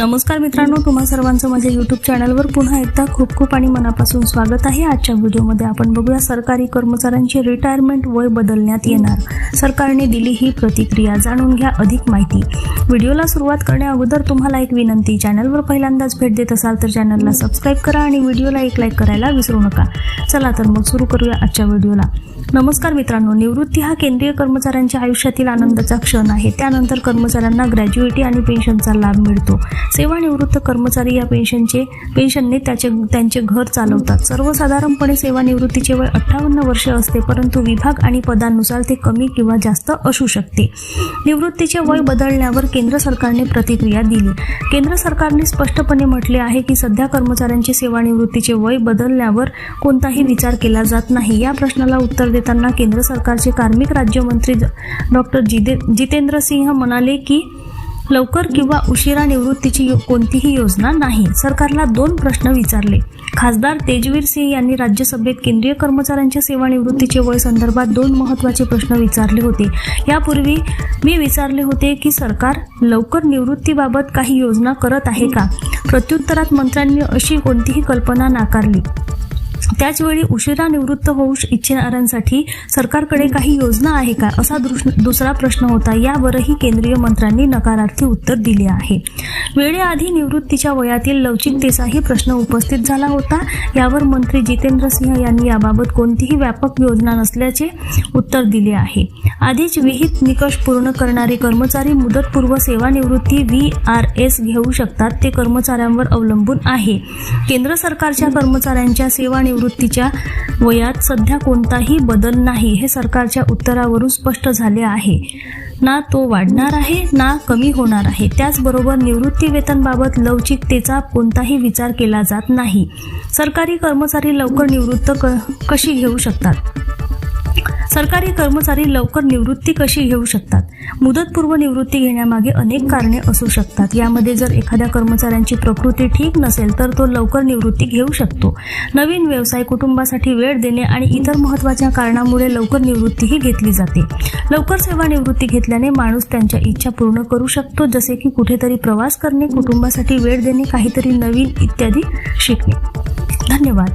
नमस्कार मित्रांनो तुम्हा सर्वांचं माझ्या यूट्यूब चॅनलवर पुन्हा एकदा खूप खूप आणि मनापासून स्वागत आहे. आजच्या व्हिडिओमध्ये आपण बघूया सरकारी कर्मचाऱ्यांची रिटायरमेंट वय बदलण्यात येणार. सरकारने दिली ही प्रतिक्रिया जाणून घ्या अधिक माहिती. व्हिडिओला सुरुवात करण्या अगोदर तुम्हाला एक विनंती चॅनलवर पहिल्यांदाच भेट देत असाल तर चॅनलला सबस्क्राईब करा आणि व्हिडिओला एक लाईक करायला विसरू नका. चला तर मग सुरू करूया आजच्या व्हिडिओला. नमस्कार मित्रांनो निवृत्ती हा केंद्रीय कर्मचाऱ्यांच्या आयुष्यातील आनंदाचा क्षण आहे. त्यानंतर कर्मचाऱ्यांना ग्रॅज्युएटी आणि पेन्शनचा लाभ मिळतो. सेवानिवृत्त कर्मचारी या पेन्शनचे पेन्शनने त्याचे त्यांचे घर चालवतात. सर्वसाधारणपणे सेवानिवृत्तीचे वय अठ्ठावन्न वर्ष असते परंतु विभाग आणि पदांनुसार ते कमी किंवा जास्त असू शकते. निवृत्तीचे वय बदलण्यावर केंद्र सरकारने प्रतिक्रिया दिली. केंद्र सरकारने स्पष्टपणे म्हटले आहे की सध्या कर्मचाऱ्यांचे सेवानिवृत्तीचे वय बदलण्यावर कोणताही विचार केला जात नाही. या प्रश्नाला उत्तर देताना केंद्र सरकारचे कार्मिक राज्यमंत्री डॉक्टर जिते जितेंद्र सिंह म्हणाले की लवकर किंवा उशिरा निवृत्तीची यो- कोणतीही योजना नाही. सरकारला दोन प्रश्न विचारले. खासदार तेजवीर सिंह यांनी राज्यसभेत केंद्रीय कर्मचाऱ्यांच्या सेवानिवृत्तीचे वय संदर्भात दोन महत्त्वाचे प्रश्न विचारले होते. यापूर्वी मी विचारले होते की सरकार लवकर निवृत्तीबाबत काही योजना करत आहे का? प्रत्युत्तरात मंत्र्यांनी अशी कोणतीही कल्पना नाकारली. त्याचवेळी उशिरा निवृत्त होऊ इच्छिणाऱ्यांसाठी सरकारकडे काही योजना आहे का? असा दृश- दुसरा प्रश्न होता. यावरही केंद्रीय मंत्र्यांनी नकारार्थी उत्तर दिले आहे. वेळेआधी निवृत्तीच्या वयातील लवचिकतेचाही प्रश्न उपस्थित झाला होता. यावर मंत्री जितेंद्र सिंह यांनी याबाबत कोणतीही व्यापक योजना नसल्याचे उत्तर दिले आहे. आधीच विहित निकष पूर्ण करणारे कर्मचारी मुदतपूर्व सेवानिवृत्ती व्ही आर एस घेऊ शकतात. ते कर्मचाऱ्यांवर अवलंबून आहे. केंद्र सरकारच्या कर्मचाऱ्यांच्या निवृत्तीच्या वयात सध्या कोणताही बदल नाही हे सरकारच्या उत्तरावरून स्पष्ट झाले आहे. ना तो वाढणार आहे ना कमी होणार आहे. त्याचबरोबर निवृत्ती वेतनबाबत लवचिकतेचा कोणताही विचार केला जात नाही. सरकारी कर्मचारी लवकर निवृत्त क कशी घेऊ शकतात? सरकारी कर्मचारी लवकर निवृत्ती कशी घेऊ शकतात? मुदतपूर्व निवृत्ती घेण्यामागे अनेक कारणे असू शकतात. यामध्ये जर एखाद्या कर्मचाऱ्यांची प्रकृती ठीक नसेल तर तो लवकर निवृत्ती घेऊ शकतो. नवीन व्यवसाय कुटुंबासाठी वेळ देणे आणि इतर महत्त्वाच्या कारणामुळे लवकर निवृत्तीही घेतली जाते. लवकर सेवानिवृत्ती घेतल्याने माणूस त्यांच्या इच्छा पूर्ण करू शकतो जसे की कुठेतरी प्रवास करणे कुटुंबासाठी वेळ देणे काहीतरी नवीन इत्यादी शिकणे. धन्यवाद.